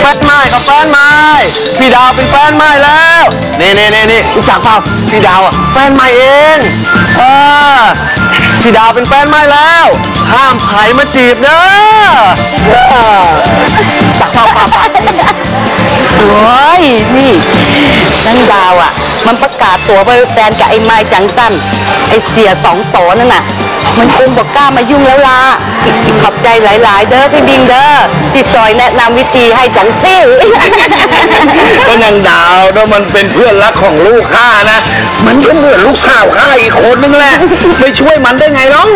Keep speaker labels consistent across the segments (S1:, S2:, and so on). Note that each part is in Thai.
S1: แฟนใหม่กับแฟนใหม่พี่ดาวเป็นแฟนใหม่แล้วนี่นี่นี่นี่รู้จักเปล่าพี่ดาวอะแฟนใหม่เองเออพี่ดาวเป็นแฟนใหม่แล้วห้ามไผมาจีบเนอะเออจักเปล่าเปล่าเปล่า
S2: โอ้ยนี่นั่นดาวอะ มันประกาศตัวไปแฟนกับไอ้ไม้จังสั้นไอ้เสียสองโตนั่นน่ะ มันคงบอกกล้ามายุ่งแล้วล่ะขอบใจหลาย ๆ เด้อพี่ดิงเด้อที่ซอยแนะนำวิธีให้จังจี้
S1: ก็นางดาวเนอะมันเป็นเพื่อนรักของลูกข้านะ มันก็เหมือนลูกสาวข้าอีกคนนึงแหละไปช่วยมันได้ไงน้อง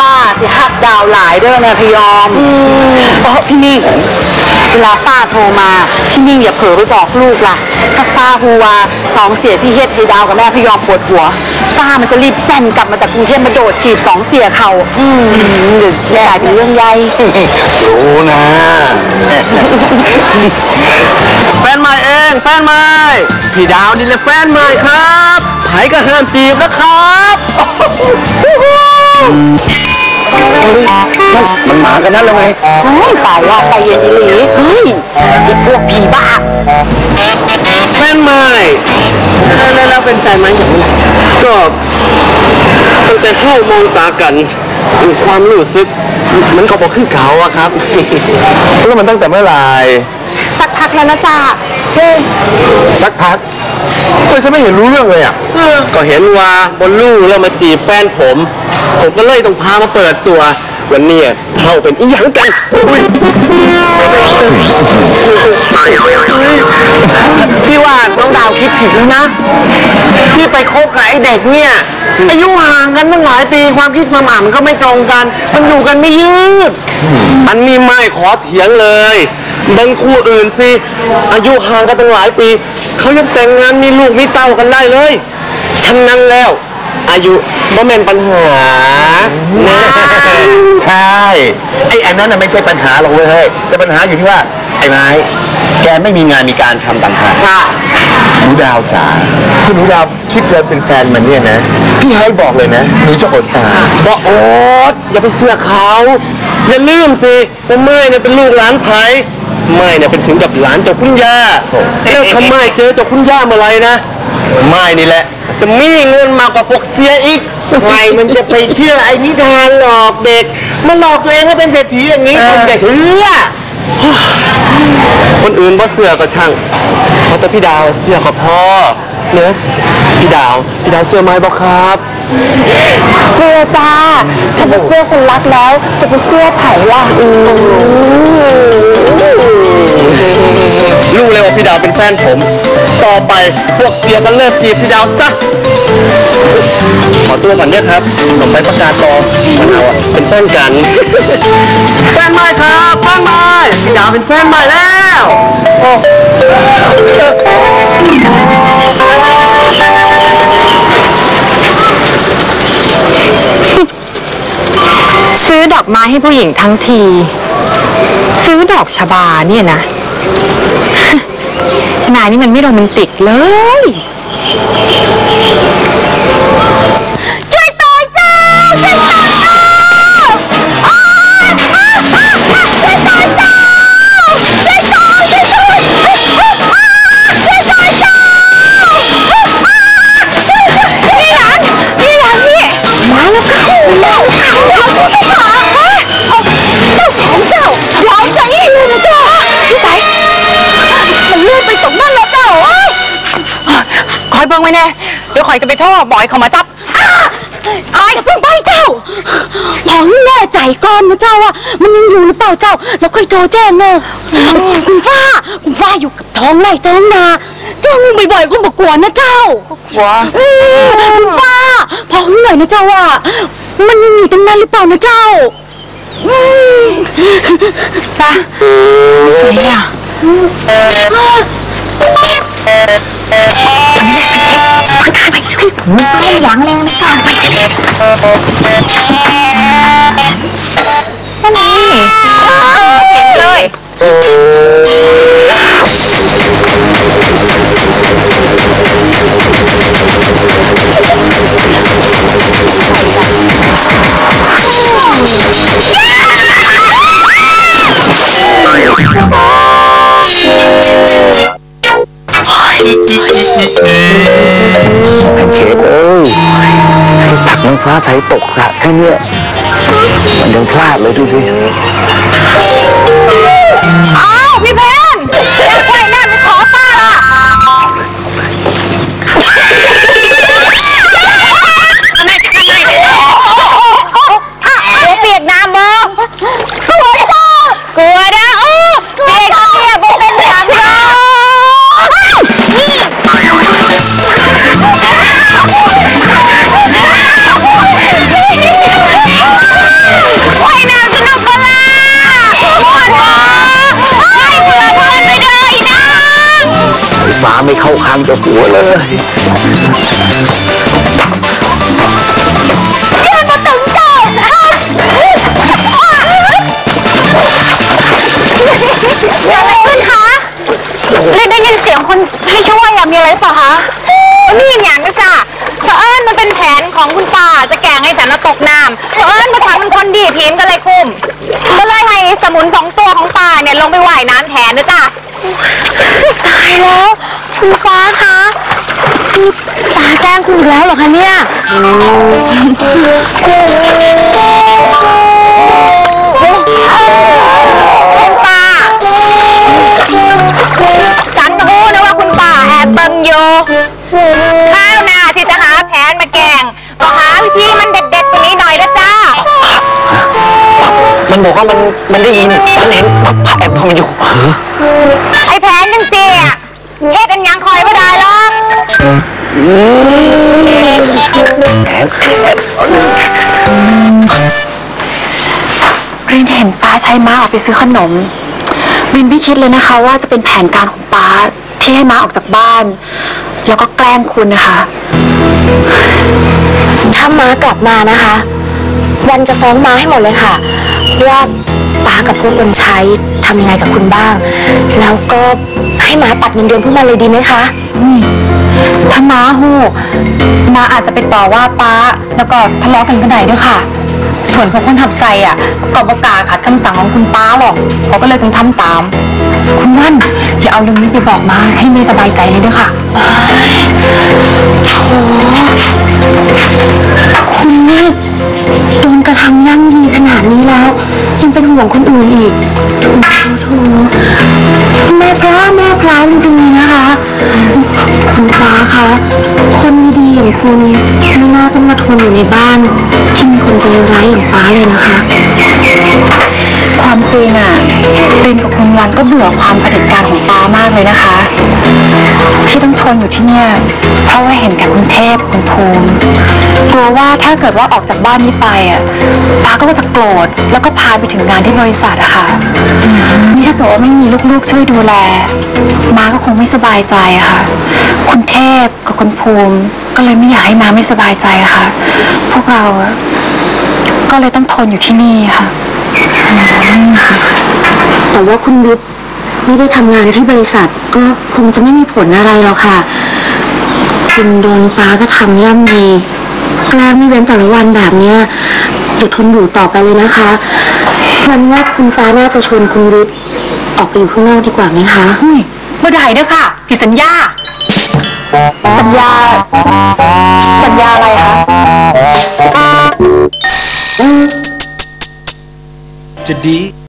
S2: ป้าสิฮักดาวหลายเด้อนะพี่ยอมเพราะพี่นิ่ง เวลาป้าโทรมาพี่นิ่งอย่าเผลอไปบอกลูกล่ะ ถ้าป้าฮูวาสองเสียที่เฮ็ดให้ดาวกับแม่พี่ยอมปวดหัวป้ามันจะรีบแจ้นกลับมาจากกรุงเทพมาโดดฉีดสองเสียเขาอืมเดี๋ยวจะกลายเป็นเรื่องใหญ่
S1: รู้นะแฟนใหม่เองแฟนใหม่พี่ดาวนี่แหละแฟนใหม่ครับไผก็ห้ามจีบนะครับ มันมากันนั่นแล้วไง
S2: เฮ้ยตายว่าใจเย็นอีหลีเฮ้ยไอ้พวกผีบ้า
S1: แฟนใหม่แล้วแล้วเป็นแฟนไหมก็ตั้งแต่เข้ามองตากัน ความรู้สึก มันก็บอกขึ้นเขาอะครับแล้วมันตั้งแต่เมื่อไหร่
S2: สักพักแล้วนะจ๊ะเฮ้ย
S1: สักพักก็จะไม่เห็นรู้เรื่องเลยอะก็เห็นว่าบนลู่แล้วมาจีบแฟนผม ผมก็เลยต้องพามาเปิดตัววันนี้เท่าเป็นอีหยังกันอุ๊ยพี่ว่าน้องดาวคิดผิดแล้วนะ ที่ไปคบกับไอ้เด็กเนี่ย อายุห่างกันตั้งหลายปีความคิดความอ่านมันก็ไม่ตรงกัน มันอยู่กันไม่ยืด อันนี้ไม่ขอเถียงเลยดังคู่อื่นสิ อายุห่างกันตั้งหลายปี เขายังแต่งงานมีลูกมีเต้ากันได้เลย ฉะนั้นแล้ว อายุบ่แม่นปัญหานะ
S3: ใช่ไอ้อันนั้นน่ะไม่ใช่ปัญหาหรอกเว้ยเฮ้ยแต่ปัญหาอยู่ที่ว่าไอ้ไม้แกไม่มีงานมีการทำต่างหาก
S1: ค่ะ
S3: หนูดาวจ๋าคุณหนูดาวคิดเลยเป็นแฟนมันเนี่ยนะพี่ให้บอกเลยนะหนูจะอดตาย
S1: บอกโอ๊ตอย่าไปเสือกเขาอย่าลืมสิว่าเมื่อยเนี่ยเป็นลูกหลานไผ่เมื่อยเนี่ยเป็นถึงกับหลานเจ้าคุณย่าแล้วทำไมเจอเจ้าคุณย่าเมื่อไหรนะ
S3: ไม่นี่แหละ
S1: จะมีเงินมากกว่าพวกเสียอีกใครมันจะไปเชื่อไอ้นิทานหลอกเด็กมันหลอกตัวเองให้เป็นเศรษฐีอย่างนี้คนจะเชื่อคนอื่นบ่เสือก็ช่างเขาแต่พี่ดาวเสือก็พอเนอะพี่ดาวพี่ดาวเสือไหมบ่ครับ
S2: เสื้อจ้า ถ้าเป็นเสื้อคนรักแล้ว จะเป็นเสื้อไผ่ล่ะอืม
S1: รู้เลยว่าพี่ดาวเป็นแฟนผม ต่อไปพวกเสียก็เลิกจีบพี่ดาวซะ ขอตัวก่อนเนี่ยครับ ผมไปประกาศต่อมันเอาอะเป็นแฟนกัน แฟนใหม่ครับแฟนใหม่พี่ดาวเป็นแฟนใหม่แล้ว
S4: ดอกไม้ให้ผู้หญิงทั้งที ซื้อดอกชบาเนี่ยนะ นายนี่มันไม่โรแมนติ
S2: กเลย
S4: เบิ่งไว้แน่เดี๋ยวคอยจะไปโทษบอยเขามาจับ
S2: อายเพิ่งไปเจ้าหมอแน่ใจก่อนนะเจ้าว่ามันยังอยู่หรือเปล่าเจ้า แล้วค่อยโทรแจ้งเนอะคุณฟ้า คุณฟ้าอยู่กับท้องไร่ท้องนาเจ้าบ่อยๆคุณบอกกวนนะเจ้า
S4: ว้า
S2: อืมคุณฟ้าพอหน่อยนะเจ้าว่ามันยังอยู่ตรงนั้นหรือเปล่านะเจ้าอืม
S4: จ้าใส่อะ
S2: ไม่ย่างแรงนะค่ะนี่เห็น
S4: เลย
S2: Yeah.
S1: ฟ้าใสตกสะแค่เนี้ยมันยังพลาดเลยดูสิ
S5: อ้าวพี่เพนอ ไม่เข้า
S1: ข้างเจ้าตัวเลย
S5: เดินมาถึงเจ้าเกิดอะไรขึ้นคะเรียกได้ยินเสียงคนให้ช่วยอะมีอะไรหรือเปล่าคะนี่อย่างนะจ้ะเผอิญมันเป็นแผนของคุณป่าจะแกล้งให้ฉันน่ะตกน้ำเผอิญมาถังมันคนดีพีมก็เลยคุมก็เลยให้สมุนสองตัวของป่าเนี่ยลงไปว่ายน้ำแทนนะจ้ะายแล้วคุณฟ้าคะนี่ตาแกล้งคุณอีกแล้วเหรอคะเนี่ยคุณป้าฉันรู้นะว่าคุณป้าแอบเบิ่งอยู่ข้าวหน้าที่จะหาแผนมาแกล้งก็หาวิธีมันเด็ดๆกว่านี้หน่อยนะจ้า
S1: มันบอกว่ามันมันได้ยิน มันเห็นแอบเข้ามาอยู่
S5: ริ
S6: นเห็นป้าใช้ม้าออกไปซื้อขนม รินไม่คิดเลยนะคะ ว่าจะเป็นแผนการของป้าที่ให้ม้าออกจากบ้าน แล้วก็แกล้งคุณนะคะ
S7: ถ้าม้ากลับมานะคะ วันจะฟ้องม้าให้หมดเลยค่ะว่าป้ากับพวกคนใช้ทำยังไงกับคุณบ้าง แล้วก็ให้ม้าตัดเงินเดือนพวกมันเลยดีไหมคะ
S6: ถ้าม้าหูม้าอาจจะไปต่อว่าป้า แล้วก็ทะเลาะกันก็ได้ด้วยค่ะ ส่วนพวกคนทับใส่อะก็บอกกล้าขัดคำสั่งของคุณป้าหรอกเขาก็เลยต้องทำตาม คุณว่านอย่าเอาเรื่องนี้ไปบอกมาให้ไม่สบายใจเลยด้วยค่ะโอ้
S7: คุณนี่โดนกระทำย่ำยีขนาดนี้แล้วยังเป็นห่วงคนอื่นอีกโถโถ แม่พระแม่พระจริงๆนะคะคุณฟ้าคะคนดีๆอย่างคุณไม่น่าต้องมาทนอยู่ในบ้านที่มีคนใจร้ายอย่างฟ้าเลยนะคะ
S6: ความจริงอะรินกับคุณวันก็เบื่อความเผด็จการของป้ามากเลยนะคะ ที่ต้องทนอยู่ที่เนี่ยเพราะว่าเห็นแต่คุณเทพคุณภูมิ กลัวว่าถ้าเกิดว่าออกจากบ้านนี้ไปอะป้าก็จะโกรธแล้วก็พาไปถึงงานที่บริษัทอะค่ะนี่ถ้าเกิดว่าไม่มีลูกๆช่วยดูแลมาก็คงไม่สบายใจอะค่ะ คุณเทพกับคุณภูมิ ก็เลยไม่อยากให้มาไม่สบายใจะค่ะ พวกเราก็เลยต้องทนอยู่ที่นี่ค่ะ
S7: แต่ว่าคุณวิทไม่ได้ทำงานที่บริษัทก็คงจะไม่มีผลอะไรหรอกค่ะ คุณโดนฟ้าก็ทำย่ำยี แกล้งไม่เว้นแต่ละวันแบบเนี้ยอย่าทนอยู่ต่อไปเลยนะคะวันว่าคุณฟ้าน่าจะชวนคุณวิทย์ออกไปอยู่ข้างนอกดีกว่าไหมคะ
S6: อุ้ยเมื่อใดเด้อค่ะผิดสัญญา สัญญา สัญญาอะไรคะ
S8: จะดี